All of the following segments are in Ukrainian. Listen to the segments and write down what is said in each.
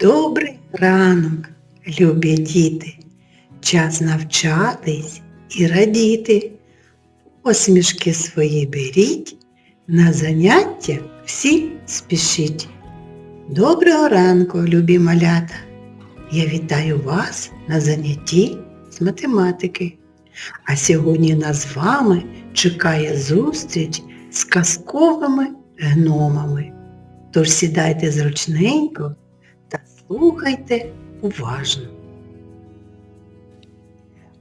Добрий ранок, любі діти. Час навчатись і радіти. Посмішки свої беріть, на заняття всі спішіть. Доброго ранку, любі малята! Я вітаю вас на занятті з математики. А сьогодні нас з вами чекає зустріч з казковими гномами. Тож сідайте зручненько слухайте уважно.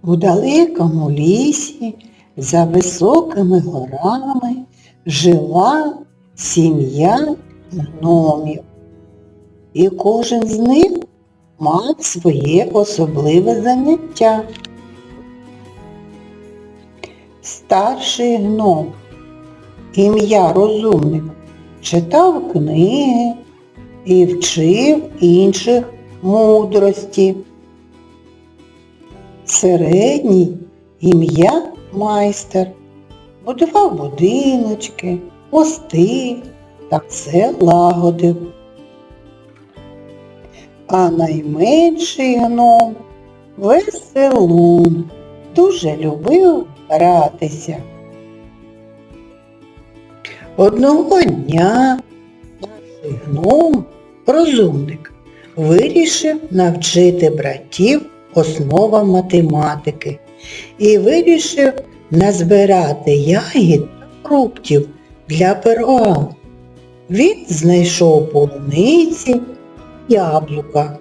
У далекому лісі за високими горами жила сім'я гномів. І кожен з них мав своє особливе заняття. Старший гном, ім'я розумник, читав книги і вчив інших мудрості. Середній ім'я майстер, будував будиночки, мости та все лагодив. А найменший гном веселун, дуже любив гратися. Одного дня старший гном, розумник, вирішив навчити братів основам математики і вирішив назбирати ягід та фруктів для пирога. Він знайшов полуниці, яблука.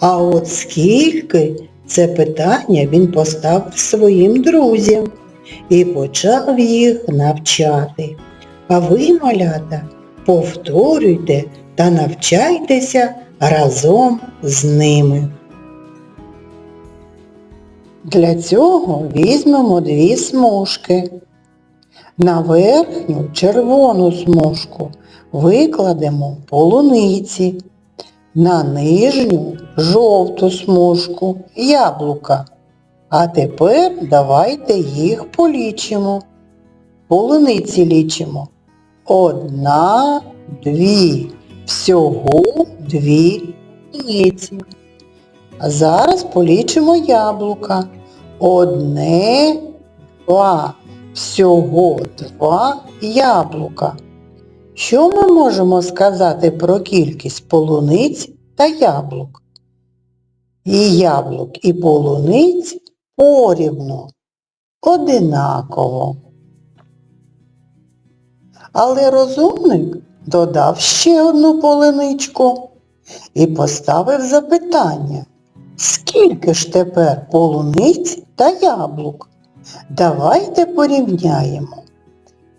А от скільки це питання він поставив своїм друзям і почав їх навчати. А ви, малята, повторюйте та навчайтеся разом з ними. Для цього візьмемо дві смужки. На верхню червону смужку викладемо полуниці, на нижню жовту смужку яблука. А тепер давайте їх полічимо. Полуниці лічимо. Одна, дві. Всього дві полуниці. А зараз полічимо яблука. Одне, два. Всього два яблука. Що ми можемо сказати про кількість полуниць та яблук? І яблук, і полуниць порівну, одинаково. Але розумник додав ще одну полуничку і поставив запитання, скільки ж тепер полуниць та яблук? Давайте порівняємо.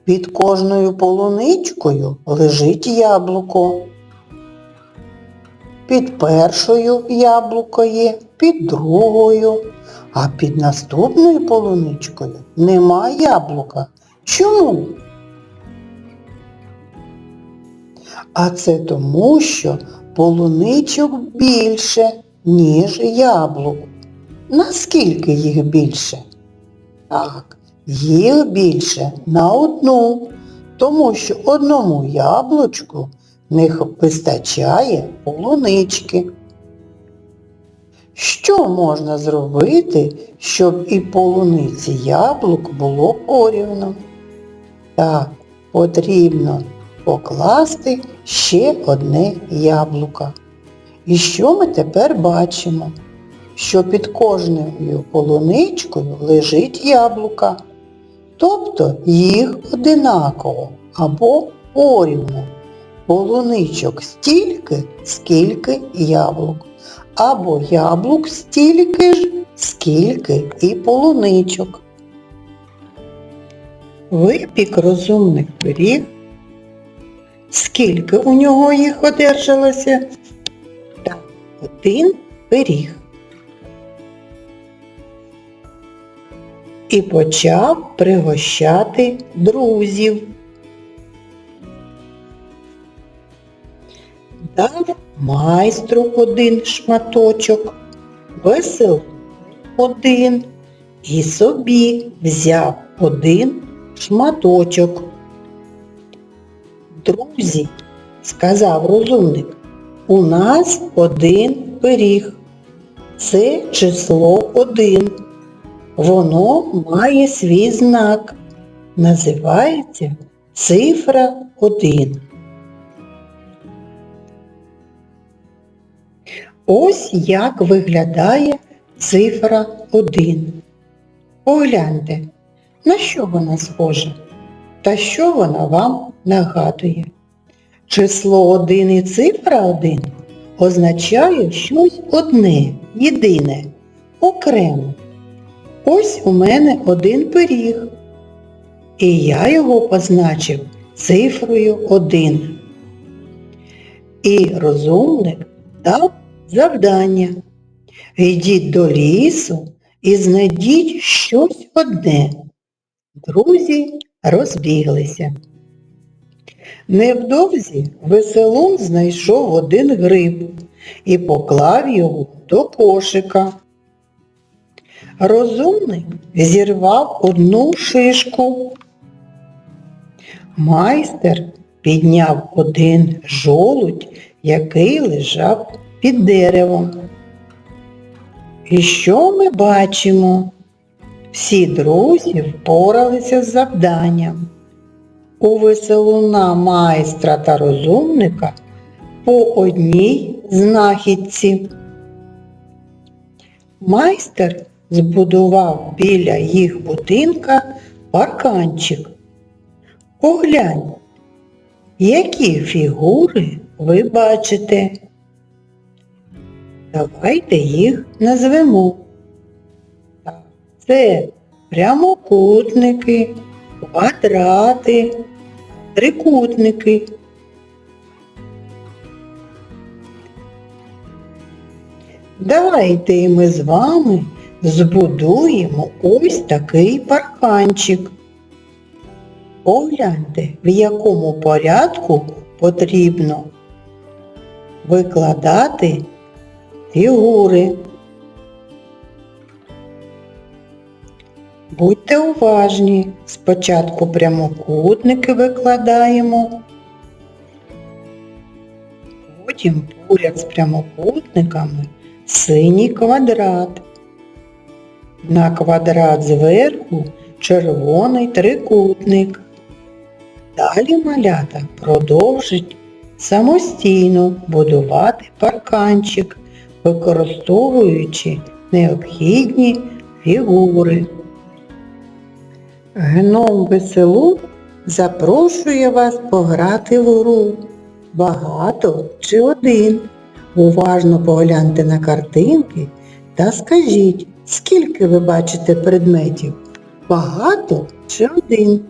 Під кожною полуничкою лежить яблуко. Під першою яблуко є, під другою, а під наступною полуничкою нема яблука. Чому? А це тому, що полуничок більше, ніж яблук. Наскільки їх більше? Так, їх більше на одну, тому що одному яблучку не вистачає полунички. Що можна зробити, щоб і полуниці яблук було порівну? Так, потрібно покласти ще одне яблуко. І що ми тепер бачимо? Що під кожною полуничкою лежить яблука. Тобто їх одинаково або порівну. Полуничок стільки, скільки яблук. Або яблук стільки ж, скільки і полуничок. Випік розумних пиріг. Скільки у нього їх одержалося? Так, один пиріг. І почав пригощати друзів. Дав майстру один шматочок, весел один і собі взяв один шматочок. Друзі, сказав розумник, У нас один пиріг. Це число один. Воно має свій знак. Називається цифра 1. Ось як виглядає цифра 1. Погляньте, на що вона схожа? Та що вона вам нагадує? Число 1 і цифра 1 означає щось одне, єдине, окремо. Ось у мене один пиріг, і я його позначив цифрою 1. І розумник дав завдання. Йдіть до лісу і знайдіть щось одне. Друзі розбіглися. Невдовзі веселун знайшов один гриб і поклав його до кошика. Розумник зірвав одну шишку. Майстер підняв один жолудь, який лежав під деревом. І що ми бачимо? Всі друзі впоралися з завданням. У веселуна майстра та розумника по одній знахідці. Майстер збудував біля їх будинка парканчик. Поглянь, які фігури ви бачите. Давайте їх назвемо. Це прямокутники, квадрати, трикутники. Давайте ми з вами збудуємо ось такий парканчик. Погляньте, в якому порядку потрібно викладати фігури. Будьте уважні, спочатку прямокутники викладаємо, потім поряд з прямокутниками синій квадрат. На квадрат зверху червоний трикутник. Далі малята продовжить самостійно будувати парканчик, використовуючи необхідні фігури. Гном веселу запрошує вас пограти в гру. Багато чи один. Уважно погляньте на картинки та скажіть, скільки ви бачите предметів? Багато чи один?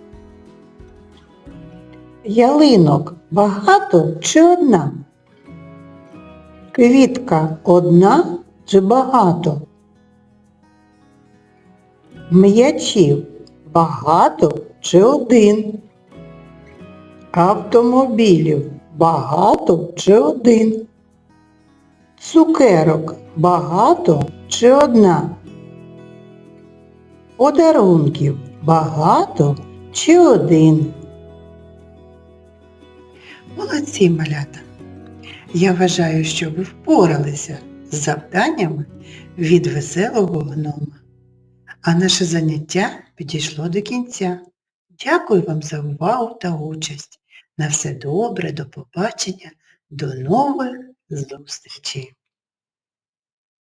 Ялинок багато чи одна? Квітка одна чи багато? М'ячів багато чи один? Автомобілів багато чи один? Цукерок багато чи одна? Подарунків багато чи один? Молодці, малята! Я вважаю, що ви впоралися з завданнями від веселого гнома. А наше заняття підійшло до кінця. Дякую вам за увагу та участь. На все добре, до побачення, до нових зустрічей!